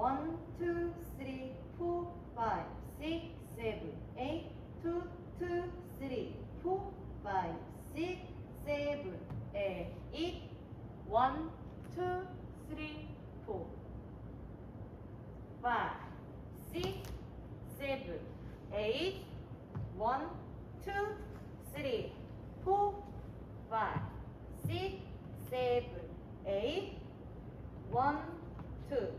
원, 투, 쓰리, 포, 파이, 식, 세븐, 에잇, 투, 투, 쓰리, 포, 파이, 식, 세븐, 에잇, 원, 투, 쓰리, 포, 파이, 식, 세븐, 에잇, 원, 투, 쓰리, 포, 파이, 식, 세븐, 에잇, 원, 투